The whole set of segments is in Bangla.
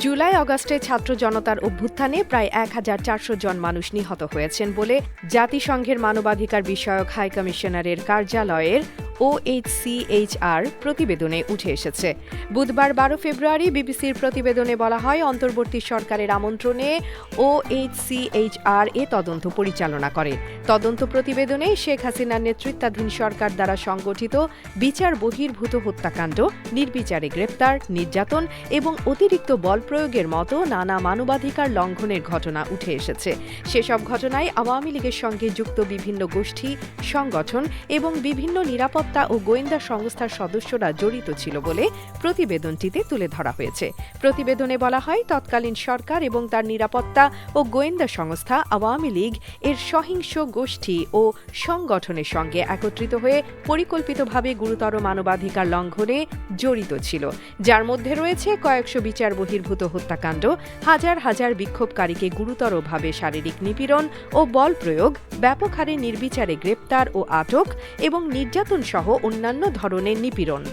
জুলাই অগাস্টে ছাত্র জনতার অভ্যুত্থানে প্রায় এক হাজার চারশো জন মানুষ নিহত হয়েছেন বলে জাতিসংঘের মানবাধিকার বিষয়ক হাই কমিশনারের কার্যালয়ের ওএইচসিএইচআর প্রতিবেদনে উঠে এসেছে। বুধবার বারো ফেব্রুয়ারি বিবিসির প্রতিবেদনে বলা হয়, অন্তর্বর্তী সরকারের আমন্ত্রণে ওএইচসিএইচআর এ তদন্ত পরিচালনা করে। তদন্ত প্রতিবেদনে শেখ হাসিনার নেতৃত্বাধীন সরকার দ্বারা সংগঠিত বিচার বহির্ভূত হত্যাকাণ্ড, নির্বিচারে গ্রেপ্তার, নির্যাতন এবং অতিরিক্ত বল প্রয়োগের মতো নানা মানবাধিকার লঙ্ঘনের ঘটনা উঠে এসেছে। সেসব ঘটনায় আওয়ামী লীগের সঙ্গে যুক্ত বিভিন্ন গোষ্ঠী, সংগঠন এবং বিভিন্ন নিরাপত্তা ও গোয়েন্দা সংস্থার সদস্যরা জড়িত ছিল বলে প্রতিবেদনটিতে তুলে ধরা হয়েছে। প্রতিবেদনে বলা হয়, তৎকালীন সরকার এবং তার নিরাপত্তা ও গোয়েন্দা সংস্থা আওয়ামী লীগ এর সহিংস গোষ্ঠী ও সংগঠনের সঙ্গে একত্রিত হয়ে পরিকল্পিতভাবে গুরুতর মানবাধিকার লঙ্ঘনে জড়িত ছিল। যার মধ্যে রয়েছে কয়েকশো বিচার বহির্ভূত হত্যাকাণ্ড, হাজার হাজার বিক্ষোভকারীকে গুরুতরভাবে শারীরিক নিপীড়ন ও বল প্রয়োগ, ব্যাপক হারে নির্বিচারে গ্রেপ্তার ও আটক এবং নির্যাতন সহ অন্যান্য ধরনের নিপীড়ন।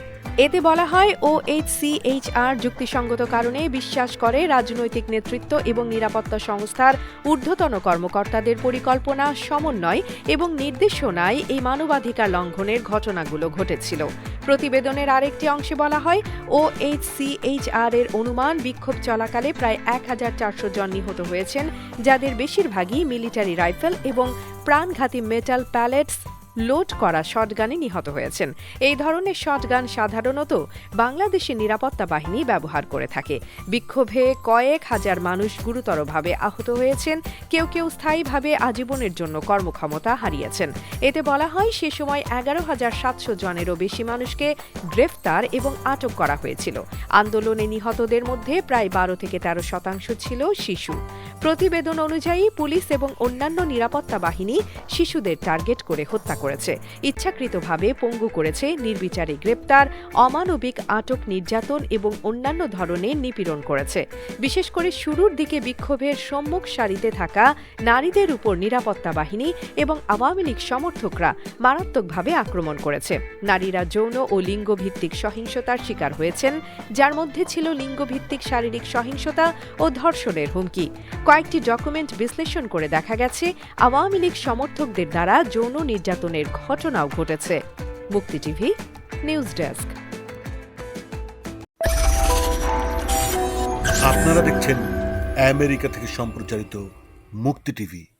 এতে বলা হয় ও এইচসিএইচআর যুক্তিসঙ্গত কারণে বিশ্বাস করে রাজনৈতিক নেতৃত্ব এবং নিরাপত্তা সংস্থার ঊর্ধ্বতন কর্মকর্তাদের পরিকল্পনা সমন্বয় এবং নির্দেশনায় এই মানবাধিকার লঙ্ঘনের ঘটনাগুলো ঘটেছিল। প্রতিবেদনের আরেকটি অংশে বলা হয় ও এইচসিএইচআর এর অনুমান বিক্ষোভ চলাকালে প্রায় এক হাজার চারশো জন নিহত হয়েছেন, যাদের বেশিরভাগই মিলিটারি রাইফেল এবং প্রাণঘাতী মেটাল প্যালেটস লোড করা শটগানে নিহত হয়েছেন। এই ধরনের শটগান সাধারণত বাংলাদেশের নিরাপত্তা বাহিনী ব্যবহার করে থাকে। বিক্ষোভে কয়েক হাজার মানুষ গুরুতরভাবে আহত হয়েছেন। কেউ কেউ স্থায়ীভাবে আজীবনের জন্য কর্মক্ষমতা হারিয়েছেন। এতে বলা হয়, সে সময় এগারো হাজার সাতশো জনেরও বেশি মানুষকে গ্রেফতার এবং আটক করা হয়েছিল। আন্দোলনে নিহতদের মধ্যে প্রায় বারো থেকে তেরো শতাংশ ছিল শিশু। প্রতিবেদন অনুযায়ী, পুলিশ এবং অন্যান্য নিরাপত্তা বাহিনী শিশুদের টার্গেট করে হত্যা করেছে। ইচ্ছাকৃতভাবে পঙ্গু করেছে, নির্বিচারে গ্রেপ্তার, অমানবিক আটক নির্যাতন এবং অন্যান্য ধরনের নিপীড়ন করেছে। বিশেষ করে শুরুর দিকে বিক্ষোভের সম্মুখ সারিতে থাকা নারীদের উপর নিরাপত্তা বাহিনী এবং আওয়ামী লীগ সমর্থকরা মারাত্মকভাবে আক্রমণ করেছে। নারীরা যৌন ও লিঙ্গভিত্তিক সহিংসতার শিকার হয়েছেন, যার মধ্যে ছিল লিঙ্গভিত্তিক শারীরিক সহিংসতা ও ধর্ষণের হুমকি। কয়েকটি ডকুমেন্ট বিশ্লেষণ করে দেখা গেছে, আওয়ামী লীগ সমর্থকদের দ্বারা যৌন নির্যাতনের ঘটনাও ঘটেছে। মুক্তি টিভি, নিউজ ডেস্ক। আপনারা দেখছেন আমেরিকা থেকে সম্প্রচারিত মুক্তি টিভি